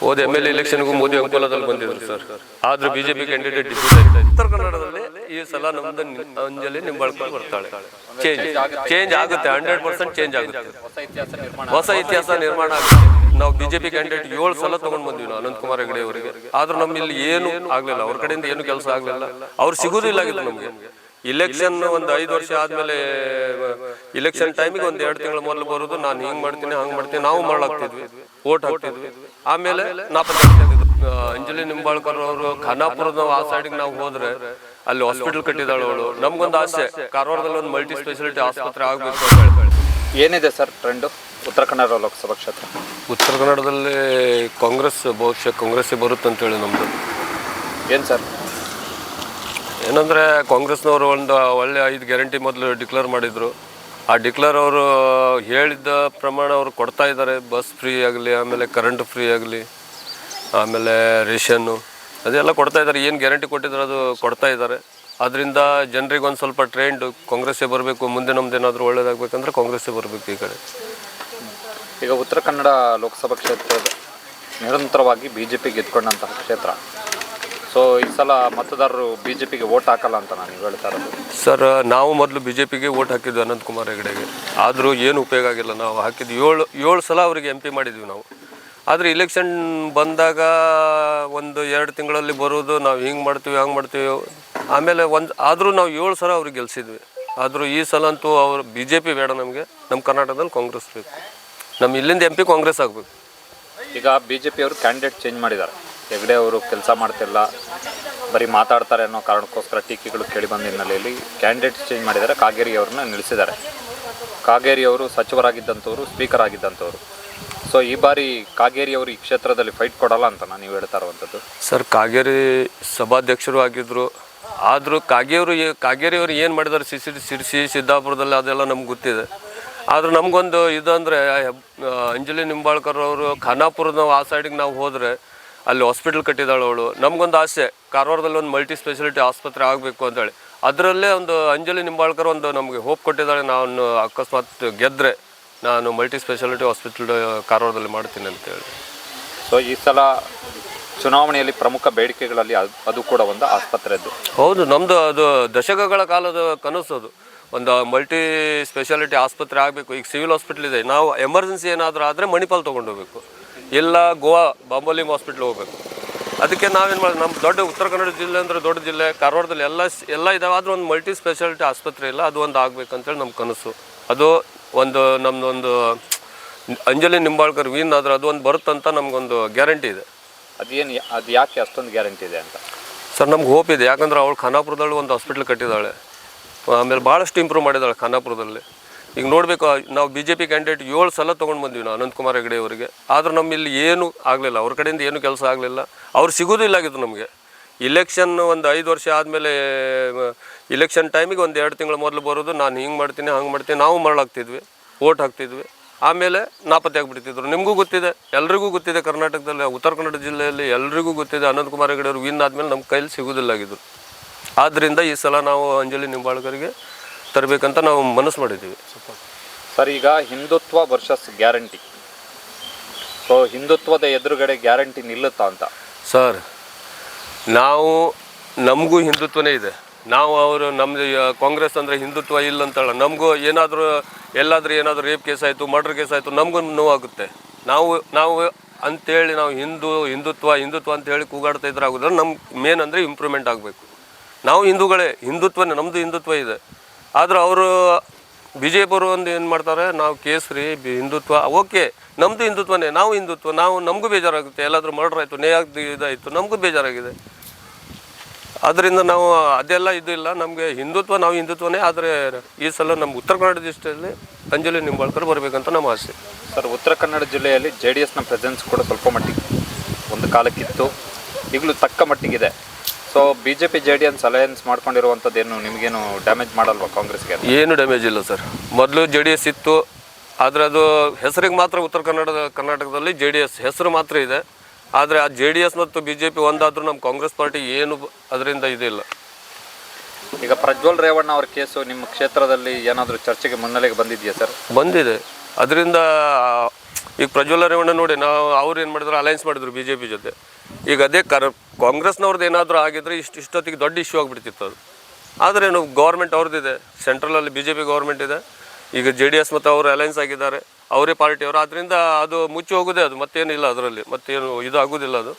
ಹೋದ M L ಎಲೆಕ್ಷನ್ಗೂ ಮೋದಿ ಅಂಕೋಲದಲ್ಲಿ ಬಂದಿದ್ರು ಸರ್ ಆದ್ರೆ ಬಿಜೆಪಿ ಕ್ಯಾಂಡಿಡೇಟ್ ಉತ್ತರ ಕನ್ನಡದಲ್ಲಿ ಈ ಸಲ ನಮ್ದು ಅಂಜಲಿ ನಿಂಬಾಳ್ಕರ್ ಬರ್ತಾಳೆ. ಚೇಂಜ್ ಚೇಂಜ್ ಆಗುತ್ತೆ ಹಂಡ್ರೆಡ್ ಪರ್ಸೆಂಟ್ ಚೇಂಜ್ ಆಗುತ್ತೆ. ಹೊಸ ಇತಿಹಾಸ ನಿರ್ಮಾಣ ಹೊಸ ಇತಿಹಾಸ ನಿರ್ಮಾಣ ಆಗುತ್ತೆ ನಾವು ಬಿಜೆಪಿ ಕ್ಯಾಂಡಿಡೇಟ್ ಏಳು ಸಲ ತಗೊಂಡ್ ಬಂದ್ವಿ ನಾವು ಅನಂತ್ ಕುಮಾರ್ ಹೆಗಡೆ ಅವರಿಗೆ. ಆದ್ರೂ ನಮ್ಮಲ್ಲಿ ಏನು ಆಗ್ಲಿಲ್ಲ. ಅವ್ರ ಕಡೆಯಿಂದ ಏನು ಕೆಲಸ ಆಗ್ಲಿಲ್ಲ. ಅವ್ರು ಸಿಗುದಿಲ್ಲ ಆಗಿತ್ತು ನಮ್ಗೆ. ಇಲೆಕ್ಷನ್ ಒಂದು ಐದು ವರ್ಷ ಆದ್ಮೇಲೆ ಇಲೆಕ್ಷನ್ ಟೈಮಿಗೆ ಒಂದ್ ಎರಡು ತಿಂಗಳ ಮೊದಲು ಬರೋದು ನಾನು ಹಿಂಗ್ ಮಾಡ್ತೀನಿ ಹಂಗ್ ಮಾಡ್ತೀನಿ ನಾವು ಮಾಡ್ಲಾಗ್ತಿದ್ವಿ ಓಟ್ ಹಾಕ್ತಿದ್ವಿ. ಆಮೇಲೆ ಅಂಜಲಿ ನಿಂಬಾಳ್ಕರ್ ಅವರು ಖಾನಾಪುರದ ಆ ಸೈಡ್ಗೆ ನಾವು ಹೋದ್ರೆ ಅಲ್ಲಿ ಹಾಸ್ಪಿಟಲ್ ಕಟ್ಟಿದಾಳು ಅವಳು. ನಮ್ಗೊಂದು ಆಸೆ ಕಾರವಾರದಲ್ಲಿ ಒಂದು ಮಲ್ಟಿ ಸ್ಪೆಷಾಲಿಟಿ ಆಸ್ಪತ್ರೆ ಆಗ್ಬೇಕು ಅಂತ ಹೇಳಿ ಏನಿದೆ ಸರ್ ಟ್ರೆಂಡು ಉತ್ತರ ಕನ್ನಡ ಲೋಕಸಭಾ ಕ್ಷೇತ್ರ. ಉತ್ತರ ಕನ್ನಡದಲ್ಲಿ ಕಾಂಗ್ರೆಸ್ ಬಹುಶಃ ಕಾಂಗ್ರೆಸ್ ಬರುತ್ತೆ ಅಂತೇಳಿ ನಮ್ದು. ಏನು ಸರ್? ಏನಂದ್ರೆ ಕಾಂಗ್ರೆಸ್ನವರು ಒಂದು ಒಳ್ಳೆ ಐದು ಗ್ಯಾರಂಟಿ ಮೊದಲು ಡಿಕ್ಲೇರ್ ಮಾಡಿದರು. ಆ ಡಿಕ್ಲೇರ್ ಅವರು ಹೇಳಿದ್ದ ಪ್ರಮಾಣ ಅವರು ಕೊಡ್ತಾ ಇದ್ದಾರೆ. ಬಸ್ ಫ್ರೀ ಆಗಲಿ, ಆಮೇಲೆ ಕರೆಂಟ್ ಫ್ರೀ ಆಗಲಿ, ಆಮೇಲೆ ರೇಷನ್ನು ಅದೆಲ್ಲ ಕೊಡ್ತಾ ಇದ್ದಾರೆ. ಏನು ಗ್ಯಾರಂಟಿ ಕೊಟ್ಟಿದ್ದಾರೆ ಅದು ಕೊಡ್ತಾ ಇದ್ದಾರೆ. ಅದರಿಂದ ಜನರಿಗೆ ಒಂದು ಸ್ವಲ್ಪ ಟ್ರೆಂಡ್ ಕಾಂಗ್ರೆಸ್ಸೇ ಬರಬೇಕು, ಮುಂದೆ ನಮ್ದು ಏನಾದರೂ ಒಳ್ಳೇದಾಗಬೇಕಂದ್ರೆ ಕಾಂಗ್ರೆಸ್ಸೇ ಬರಬೇಕು ಈ ಕಡೆ. ಈಗ ಉತ್ತರ ಕನ್ನಡ ಲೋಕಸಭಾ ಕ್ಷೇತ್ರದ ನಿರಂತರವಾಗಿ ಬಿ ಜೆ ಪಿ ಗೆದ್ಕೊಂಡಂತಹ ಕ್ಷೇತ್ರ. ಸೊ ಈ ಸಲ ಮತದಾರರು ಬಿ ಜೆ ಪಿಗೆ ವೋಟ್ ಹಾಕಲ್ಲ ಅಂತ ನಾನು ಹೇಳ್ತಾ ಇರೋದು. ಸರ್ ನಾವು ಮೊದಲು ಬಿ ಜೆ ಪಿಗೆ ಓಟ್ ಹಾಕಿದ್ವಿ ಅನಂತ್ ಕುಮಾರ್ ಹೆಗಡೆಗೆ. ಆದರೂ ಏನು ಉಪಯೋಗ ಆಗಿಲ್ಲ ನಾವು ಹಾಕಿದ್ವಿ ಏಳು ಏಳು ಸಲ ಅವರಿಗೆ ಎಂ ಪಿ ಮಾಡಿದ್ವಿ ನಾವು. ಆದರೆ ಇಲೆಕ್ಷನ್ ಬಂದಾಗ ಒಂದು ಎರಡು ತಿಂಗಳಲ್ಲಿ ಬರೋದು ನಾವು ಹಿಂಗೆ ಮಾಡ್ತೀವಿ ಹಂಗೆ ಮಾಡ್ತೀವಿ. ಆಮೇಲೆ ಒಂದು ಆದರೂ ನಾವು ಏಳು ಸಲ ಅವ್ರಿಗೆ ಗೆಲ್ಸಿದ್ವಿ. ಆದರೂ ಈ ಸಲ ಅಂತೂ ಅವರು ಬಿ ಜೆ ಪಿ ಬೇಡ ನಮಗೆ. ನಮ್ಮ ಕರ್ನಾಟಕದಲ್ಲಿ ಕಾಂಗ್ರೆಸ್ ಬೇಕು. ನಮ್ಮ ಇಲ್ಲಿಂದ ಎಂ ಪಿ ಕಾಂಗ್ರೆಸ್ ಆಗಬೇಕು. ಈಗ ಬಿ ಜೆ ಪಿಯವರು ಕ್ಯಾಂಡಿಡೇಟ್ ಚೇಂಜ್ ಮಾಡಿದ್ದಾರೆ. ಹೆಗ್ಡೆ ಅವರು ಕೆಲಸ ಮಾಡ್ತಿಲ್ಲ, ಬರೀ ಮಾತಾಡ್ತಾರೆ ಅನ್ನೋ ಕಾರಣಕ್ಕೋಸ್ಕರ ಟೀಕೆಗಳು ಕೇಳಿ ಬಂದ ಹಿನ್ನೆಲೆಯಲ್ಲಿ ಕ್ಯಾಂಡಿಡೇಟ್ ಚೇಂಜ್ ಮಾಡಿದ್ದಾರೆ. ಕಾಗೇರಿ ಅವ್ರನ್ನ ನಿಲ್ಲಿಸಿದ್ದಾರೆ. ಕಾಗೇರಿ ಅವರು ಸಚಿವರಾಗಿದ್ದಂಥವ್ರು ಸ್ಪೀಕರ್ ಆಗಿದ್ದಂಥವ್ರು. ಸೊ ಈ ಬಾರಿ ಕಾಗೇರಿ ಅವರು ಈ ಕ್ಷೇತ್ರದಲ್ಲಿ ಫೈಟ್ ಕೊಡಲ್ಲ ಅಂತ ನಾನು ಹೇಳ್ತಾ ಇರುವಂಥದ್ದು? ಸರ್ ಕಾಗೇರಿ ಸಭಾಧ್ಯಕ್ಷರು ಆಗಿದ್ದರು ಆದರೂ ಕಾಗೇರಿ ಅವರು ಏನು ಮಾಡಿದ್ದಾರೆ ಸಿಸಿ ಸಿರ್ಸಿ ಸಿದ್ದಾಪುರದಲ್ಲಿ ಅದೆಲ್ಲ ನಮ್ಗೆ ಗೊತ್ತಿದೆ. ಆದ್ರೆ ನಮಗೊಂದು ಇದು ಅಂದರೆ ಅಂಜಲಿ ನಿಂಬಾಳ್ಕರ್ ಅವರು ಖಾನಾಪುರದ ಆ ಸೈಡಿಗೆ ನಾವು ಹೋದರೆ ಅಲ್ಲಿ ಹಾಸ್ಪಿಟಲ್ ಕಟ್ಟಿದಾಳು ಅವಳು. ನಮಗೊಂದು ಆಸೆ ಕಾರವಾರದಲ್ಲಿ ಒಂದು ಮಲ್ಟಿ ಸ್ಪೆಷಾಲಿಟಿ ಆಸ್ಪತ್ರೆ ಆಗಬೇಕು ಅಂತೇಳಿ. ಅದರಲ್ಲೇ ಒಂದು ಅಂಜಲಿ ನಿಂಬಾಳ್ಕರ್ ಒಂದು ನಮಗೆ ಹೋಪ್ ಕೊಟ್ಟಿದ್ದಾಳೆ. ನಾನು ಅಕಸ್ಮಾತ್ ಗೆದ್ದರೆ ನಾನು ಮಲ್ಟಿ ಸ್ಪೆಷಾಲಿಟಿ ಹಾಸ್ಪಿಟಲ್ ಕಾರವಾರದಲ್ಲಿ ಮಾಡ್ತೀನಿ ಅಂತೇಳಿ. ಸೊ ಈ ಸಲ ಚುನಾವಣೆಯಲ್ಲಿ ಪ್ರಮುಖ ಬೇಡಿಕೆಗಳಲ್ಲಿ ಅದು- ಅದು ಕೂಡ ಒಂದು ಆಸ್ಪತ್ರೆದ್ದು. ಹೌದು ನಮ್ಮದು ಅದು ದಶಕಗಳ ಕಾಲದ ಕನಸು ಅದು. ಒಂದು ಮಲ್ಟಿ ಸ್ಪೆಷಾಲಿಟಿ ಆಸ್ಪತ್ರೆ ಆಗಬೇಕು. ಈಗ ಸಿವಿಲ್ ಹಾಸ್ಪಿಟ್ಲ್ ಇದೆ. ನಾವು ಎಮರ್ಜೆನ್ಸಿ ಏನಾದರೂ ಆದರೆ ಮಣಿಪಾಲ್ ತೊಗೊಂಡು ಹೋಗ್ಬೇಕು. ಇಲ್ಲ ಗೋವಾ ಬಾಂಬೋಲಿಮ್ ಹಾಸ್ಪಿಟ್ಲ್ ಹೋಗ್ಬೇಕು. ಅದಕ್ಕೆ ನಾವೇನು ಮಾಡೋದು ನಮ್ಮ ದೊಡ್ಡ ಉತ್ತರ ಕನ್ನಡ ಜಿಲ್ಲೆ ಅಂದರೆ ದೊಡ್ಡ ಜಿಲ್ಲೆ ಕಾರವಾರದಲ್ಲಿ ಎಲ್ಲ ಎಲ್ಲ ಇದಾವೆ. ಆದರೂ ಒಂದು ಮಲ್ಟಿ ಸ್ಪೆಷಾಲಿಟಿ ಆಸ್ಪತ್ರೆ ಇಲ್ಲ ಅದು ಒಂದು ಆಗಬೇಕಂತೇಳಿ ನಮ್ಮ ಕನಸು. ಅದು ಒಂದು ನಮ್ಮದೊಂದು ಅಂಜಲಿ ನಿಂಬಾಳ್ಕರ್ ವೀನ್ ಆದರೆ ಅದು ಒಂದು ಬರುತ್ತಂತ ನಮಗೊಂದು ಗ್ಯಾರಂಟಿ ಇದೆ. ಅದೇನು ಅದು ಯಾಕೆ ಅಷ್ಟೊಂದು ಗ್ಯಾರಂಟಿ ಇದೆ ಅಂತ? ಸರ್ ನಮ್ಗೆ ಹೋಪ್ ಇದೆ. ಯಾಕಂದ್ರೆ ಅವಳು ಖಾನಾಪುರದಲ್ಲಿ ಒಂದು ಹಾಸ್ಪಿಟ್ಲ್ ಕಟ್ಟಿದ್ದಾಳೆ ಆಮೇಲೆ ಭಾಳಷ್ಟು ಇಂಪ್ರೂವ್ ಮಾಡಿದ್ದಾಳೆ ಖಾನಾಪುರದಲ್ಲಿ. ಈಗ ನೋಡಬೇಕು, ನಾವು ಬಿ ಜೆ ಪಿ ಕ್ಯಾಂಡಿಡೇಟ್ ಏಳು ಸಲ ತೊಗೊಂಡು ಬಂದ್ವಿ ನಾವು ಅನಂತಕುಮಾರ್ ಹೆಗಡೆ ಅವರಿಗೆ. ಆದರೂ ನಮ್ಮಲ್ಲಿ ಏನೂ ಆಗಲಿಲ್ಲ, ಅವ್ರ ಕಡೆಯಿಂದ ಏನು ಕೆಲಸ ಆಗಲಿಲ್ಲ. ಅವ್ರು ಸಿಗೋದಿಲ್ಲ ಆಗಿತ್ತು ನಮಗೆ. ಇಲೆಕ್ಷನ್ ಒಂದು ಐದು ವರ್ಷ ಆದಮೇಲೆ ಇಲೆಕ್ಷನ್ ಟೈಮಿಗೆ ಒಂದು ಎರಡು ತಿಂಗಳು ಮೊದಲು ಬರೋದು, ನಾನು ಹಿಂಗೆ ಮಾಡ್ತೀನಿ, ಹಂಗೆ ಮಾಡ್ತೀನಿ, ನಾವು ಮರಳಾಗ್ತಿದ್ವಿ, ಓಟ್ ಹಾಕ್ತಿದ್ವಿ. ಆಮೇಲೆ ನಾಪತ್ತೆ ಆಗಿಬಿಡ್ತಿದ್ರು ನಿಮಗೂ ಗೊತ್ತಿದೆ, ಎಲ್ರಿಗೂ ಗೊತ್ತಿದೆ ಕರ್ನಾಟಕದಲ್ಲಿ, ಉತ್ತರ ಕನ್ನಡ ಜಿಲ್ಲೆಯಲ್ಲಿ ಎಲ್ರಿಗೂ ಗೊತ್ತಿದೆ ಅನಂತಕುಮಾರ್ ಹೆಗಡೆ ಅವರು ವಿನ್ ಆದಮೇಲೆ ನಮ್ಮ ಕೈಲಿ ಸಿಗೋದಿಲ್ಲ ಆಗಿದ್ರು. ಆದ್ದರಿಂದ ಈ ಸಲ ನಾವು ಅಂಜಲಿ ನಿಂಬಾಳ್ಕರಿಗೆ ತರಬೇಕಂತ ನಾವು ಮನಸ್ಸು ಮಾಡಿದ್ದೀವಿ. ಸರ್ ಈಗ ಹಿಂದುತ್ವ ವರ್ಷಸ್ ಗ್ಯಾರಂಟಿ ಸೊ ಹಿಂದುತ್ವದ ಎದುರುಗಡೆ ಗ್ಯಾರಂಟಿ ನಿಲ್ಲುತ್ತಾ ಅಂತ? ಸರ್ ನಾವು ನಮಗೂ ಹಿಂದುತ್ವನೇ ಇದೆ. ನಾವು ಅವರು ನಮ್ಮದು ಕಾಂಗ್ರೆಸ್ ಅಂದರೆ ಹಿಂದುತ್ವ ಇಲ್ಲ ಅಂತಲ್ಲ ನಮಗೂ ಏನಾದರೂ ಎಲ್ಲಾದರೂ ಏನಾದರೂ ರೇಪ್ ಕೇಸ್ ಆಯಿತು ಮರ್ಡರ್ ಕೇಸ್ ಆಯಿತು ನಮಗೂ ನೋವಾಗುತ್ತೆ. ನಾವು ನಾವು ಅಂತೇಳಿ ನಾವು ಹಿಂದೂ ಹಿಂದುತ್ವ ಹಿಂದುತ್ವ ಅಂತ ಹೇಳಿ ಕೂಗಾಡ್ತಾ ಇದ್ರೆ ಆಗೋದ್ರೆ ನಮ್ಗೆ ಮೇನ್ ಅಂದರೆ ಇಂಪ್ರೂವ್ಮೆಂಟ್ ಆಗಬೇಕು. ನಾವು ಹಿಂದೂಗಳೇ ಹಿಂದುತ್ವನೇ ನಮ್ಮದು ಹಿಂದುತ್ವ ಇದೆ. ಆದ್ರೆ ಅವರು ಬಿ ಜೆ ಒಂದು ಏನು ಮಾಡ್ತಾರೆ, ನಾವು ಕೇಸರಿ, ಬಿ ಹಿಂದುತ್ವ, ಓಕೆ ನಮ್ಮದು ಹಿಂದುತ್ವನೇ, ನಾವು ಹಿಂದುತ್ವ, ನಾವು ನಮಗೂ ಬೇಜಾರಾಗುತ್ತೆ, ಎಲ್ಲಾದರೂ ಮರ್ಡರ್ ಆಯಿತು ನೇ ಇದಾಯಿತು, ನಮಗೂ ಬೇಜಾರಾಗಿದೆ. ಆದ್ದರಿಂದ ನಾವು ಅದೆಲ್ಲ ಇದು ಇಲ್ಲ, ನಮಗೆ ಹಿಂದುತ್ವ, ನಾವು ಹಿಂದುತ್ವನೇ, ಆದರೆ ಈ ಸಲ ನಮ್ಮ ಉತ್ತರ ಕನ್ನಡ ಡಿಸ್ಟ್ರಿಕ್ಟಲ್ಲಿ ಅಂಜಲಿ ನಿಂಬಾಳ್ಕರ್ ಬರಬೇಕಂತ ನಮ್ಮ ಆಸೆ. ಸರ್, ಉತ್ತರ ಕನ್ನಡ ಜಿಲ್ಲೆಯಲ್ಲಿ ಜೆ ಡಿ ಎಸ್ನ ಪ್ರೆಸೆನ್ಸ್ ಕೂಡ ಸ್ವಲ್ಪ ಮಟ್ಟಿಗೆ ಒಂದು ಕಾಲಕ್ಕಿತ್ತು. ಈಗಲೂ ತಕ್ಕ ಮಟ್ಟಿಗಿದೆ. So B J P J D S alliance ಮಾಡ್ಕೊಂಡಿರುವಂಥದ್ದೇನು ನಿಮಗೇನು ಡ್ಯಾಮೇಜ್ ಮಾಡಲ್ವಾ ಕಾಂಗ್ರೆಸ್ಗೆ ಏನು ಡ್ಯಾಮೇಜ್ ಇಲ್ಲ ಸರ್ ಮೊದಲು ಜೆ ಡಿ ಎಸ್ ಇತ್ತು ಆದ್ರೆ ಅದು ಹೆಸರಿಗೆ ಮಾತ್ರ ಉತ್ತರ ಕನ್ನಡ ಕರ್ನಾಟಕದಲ್ಲಿ ಜೆ ಡಿ ಎಸ್ ಹೆಸರು ಮಾತ್ರ ಇದೆ. ಆದರೆ ಆ ಜೆ ಡಿ ಎಸ್ ಮತ್ತು ಬಿ ಜೆ ಪಿ ಒಂದಾದರೂ ನಮ್ಮ ಕಾಂಗ್ರೆಸ್ ಪಾರ್ಟಿ ಏನು ಅದರಿಂದ ಇದಿಲ್ಲ. ಈಗ ಪ್ರಜ್ವಲ್ ರೇವಣ್ಣ ಅವ್ರ ಕೇಸು ನಿಮ್ಮ ಕ್ಷೇತ್ರದಲ್ಲಿ ಏನಾದರೂ ಚರ್ಚೆಗೆ ಮುನ್ನೆಲೆಗೆ ಬಂದಿದೆಯಾ ಸರ್ ಬಂದಿದೆ. ಅದರಿಂದ ಈಗ ಪ್ರಜ್ವಲ್ ರೇವಣ್ಣ ನೋಡಿ ನಾವು ಅವ್ರು ಏನು ಮಾಡಿದ್ರು ಅಲಯನ್ಸ್ ಮಾಡಿದ್ರು ಬಿ ಜೆ ಪಿ ಜೊತೆ. ಈಗ ಅದೇ ಕರ್ ಕಾಂಗ್ರೆಸ್ನವ್ರದ್ದು ಏನಾದರೂ ಆಗಿದ್ರೆ ಇಷ್ಟು ಇಷ್ಟೊತ್ತಿಗೆ ದೊಡ್ಡ ಇಶ್ಯೂ ಆಗಿಬಿಡ್ತಿತ್ತು ಅದು. ಆದರೆ ಏನು ಗೌರ್ಮೆಂಟ್ ಅವ್ರದ್ದಿದೆ ಸೆಂಟ್ರಲಲ್ಲಿ ಬಿ ಜೆ ಪಿ ಗೌರ್ಮೆಂಟ್ ಇದೆ. ಈಗ ಜೆ ಡಿ ಎಸ್ ಮತ್ತು ಅವರು ಅಲೈನ್ಸ್ ಆಗಿದ್ದಾರೆ. ಅವರೇ ಪಾರ್ಟಿಯವರು ಆದ್ದರಿಂದ ಅದು ಮುಚ್ಚಿ ಹೋಗೋದೇ ಅದು. ಮತ್ತೇನಿಲ್ಲ ಅದರಲ್ಲಿ. ಮತ್ತೇನು ಇದು ಆಗೋದಿಲ್ಲ ಅದು.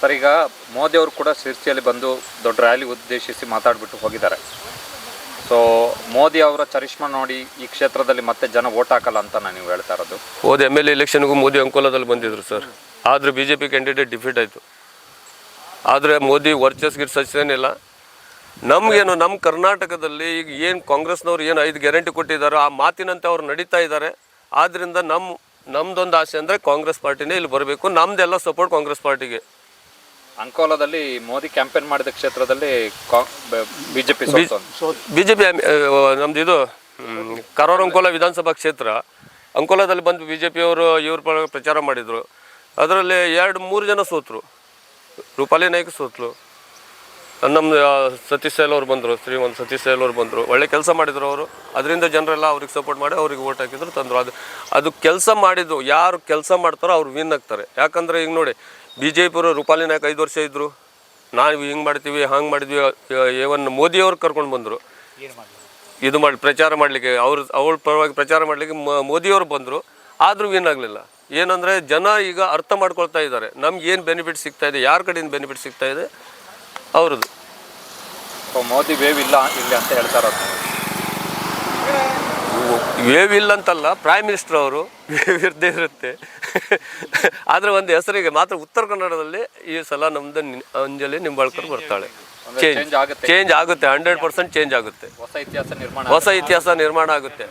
ಸರ್ ಈಗ ಮೋದಿ ಅವರು ಕೂಡ ಶಿರ್ಸಿಯಲ್ಲಿ ಬಂದು ದೊಡ್ಡ ರ್ಯಾಲಿ ಉದ್ದೇಶಿಸಿ ಮಾತಾಡಿಬಿಟ್ಟು ಹೋಗಿದ್ದಾರೆ. ಸೊ ಮೋದಿ ಅವರ ಚರಿಷ್ಮಾ ನೋಡಿ ಈ ಕ್ಷೇತ್ರದಲ್ಲಿ ಮತ್ತೆ ಜನ ಓಟ್ ಹಾಕಲ್ಲ ಅಂತ ನಾನು ನೀವು ಹೇಳ್ತಾ ಇರೋದು. ಹೋದ ಎಂ ಎಲ್ ಎಲೆಕ್ಷನ್ಗೂ ಮೋದಿ ಅಂಕೋಲದಲ್ಲಿ ಬಂದಿದ್ರು ಸರ್ ಆದರೆ B J P candidate defeat ಆಯಿತು. ಆದರೆ ಮೋದಿ ವರ್ಚಸ್ ಗಿರ್ಸಸ್ ಏನಿಲ್ಲ ನಮಗೇನು ನಮ್ಮ ಕರ್ನಾಟಕದಲ್ಲಿ ಈಗ ಏನು ಕಾಂಗ್ರೆಸ್ನವ್ರು ಏನು ಐದು ಗ್ಯಾರಂಟಿ ಕೊಟ್ಟಿದ್ದಾರೋ ಆ ಮಾತಿನಂತೆ ಅವ್ರು ನಡೀತಾ ಇದ್ದಾರೆ ಆದ್ದರಿಂದ ನಮ್ಮ ನಮ್ದೊಂದು ಆಸೆ ಅಂದರೆ ಕಾಂಗ್ರೆಸ್ ಪಾರ್ಟಿನೇ ಇಲ್ಲಿ ಬರಬೇಕು. ನಮ್ಮದೆಲ್ಲ ಸಪೋರ್ಟ್ ಕಾಂಗ್ರೆಸ್ ಪಾರ್ಟಿಗೆ. ಅಂಕೋಲಾದಲ್ಲಿ ಮೋದಿ ಕ್ಯಾಂಪೇನ್ ಮಾಡಿದ ಕ್ಷೇತ್ರದಲ್ಲಿ B J P B J P ನಮ್ದು ಇದು ಕರೋರ್ ಅಂಕೋಲ ವಿಧಾನಸಭಾ ಕ್ಷೇತ್ರ. ಅಂಕೋಲಾದಲ್ಲಿ ಬಂದು ಬಿ ಜೆ ಪಿಯವರು ಇವ್ರ ಪರ ಪ್ರಚಾರ ಮಾಡಿದರು. ಅದರಲ್ಲಿ ಎರಡು ಮೂರು ಜನ ಸೋತರು. ರೂಪಾಲಿ ನಾಯ್ಕ ಸೋತ್ರು ನಮ್ಮ ಸತೀಶ್ ಸೈಲ್ ಅವ್ರು ಬಂದರು, ಶ್ರೀಮಂತ್ ಸತೀಶ್ ಸೈಲ್ ಅವ್ರು ಬಂದರು. ಒಳ್ಳೆ ಕೆಲಸ ಮಾಡಿದರು ಅವರು. ಅದರಿಂದ ಜನರೆಲ್ಲ ಅವ್ರಿಗೆ ಸಪೋರ್ಟ್ ಮಾಡಿ ಅವ್ರಿಗೆ ಓಟ್ ಹಾಕಿದ್ರು, ತಂದರು. ಅದು ಅದು ಕೆಲಸ ಮಾಡಿದ್ದು ಯಾರು ಕೆಲಸ ಮಾಡ್ತಾರೋ ಅವ್ರು ವಿನ್ ಆಗ್ತಾರೆ. ಯಾಕಂದರೆ ಈಗ ನೋಡಿ ಬಿ ಜೆ ಪಿಯವರು ರೂಪಾಲಿ ನಾಯ್ಕ ಐದು ವರ್ಷ ಇದ್ದರು ನಾವು ಹಿಂಗೆ ಮಾಡ್ತೀವಿ, ಹಂಗೆ ಮಾಡಿದ್ವಿ ಏವನ್ ಮೋದಿಯವ್ರು ಕರ್ಕೊಂಡು ಬಂದರು. ಇದು ಮಾಡಿ, ಪ್ರಚಾರ ಮಾಡಲಿಕ್ಕೆ, ಅವ್ರ ಅವ್ರ ಪರವಾಗಿ ಪ್ರಚಾರ ಮಾಡಲಿಕ್ಕೆ ಮೋದಿಯವರು ಬಂದರು. ಆದರೂ ವಿನ್ ಆಗಲಿಲ್ಲ. ಏನಂದರೆ ಜನ ಈಗ ಅರ್ಥ ಮಾಡ್ಕೊಳ್ತಾ ಇದ್ದಾರೆ. ನಮ್ಗೆ ಏನು ಬೆನಿಫಿಟ್ ಸಿಗ್ತಾ ಇದೆ ಯಾರ ಕಡೆಯಿಂದ ಬೆನಿಫಿಟ್ ಸಿಗ್ತಾ ಇದೆ? ಅವ್ರದ್ದು. ಮೋದಿ ವೇವ್ ಇಲ್ಲ ಇಲ್ಲಿ ಅಂತ ಹೇಳ್ತಾರೋ ವೇವ್ ಇಲ್ಲ ಅಂತಲ್ಲ ಪ್ರೈಮ್ ಮಿನಿಸ್ಟರ್ ಅವರು ವೇವ್ ಇರದೇ ಇರುತ್ತೆ. ಆದರೆ ಒಂದು ಹೆಸರಿಗೆ ಮಾತ್ರ ಉತ್ತರ ಕನ್ನಡದಲ್ಲಿ ಈ ಸಲ ನಮ್ದು ಅಂಜಲಿ ನಿಂಬಾಳ್ಕರ್ ಬರ್ತಾಳೆ. ಚೇಂಜ್ ಆಗುತ್ತೆ. ಚೇಂಜ್ ಆಗುತ್ತೆ ಹಂಡ್ರೆಡ್ ಪರ್ಸೆಂಟ್ ಚೇಂಜ್ ಆಗುತ್ತೆ. ಹೊಸ ಇತಿಹಾಸ ನಿರ್ಮಾಣ ಹೊಸ ಇತಿಹಾಸ ನಿರ್ಮಾಣ ಆಗುತ್ತೆ.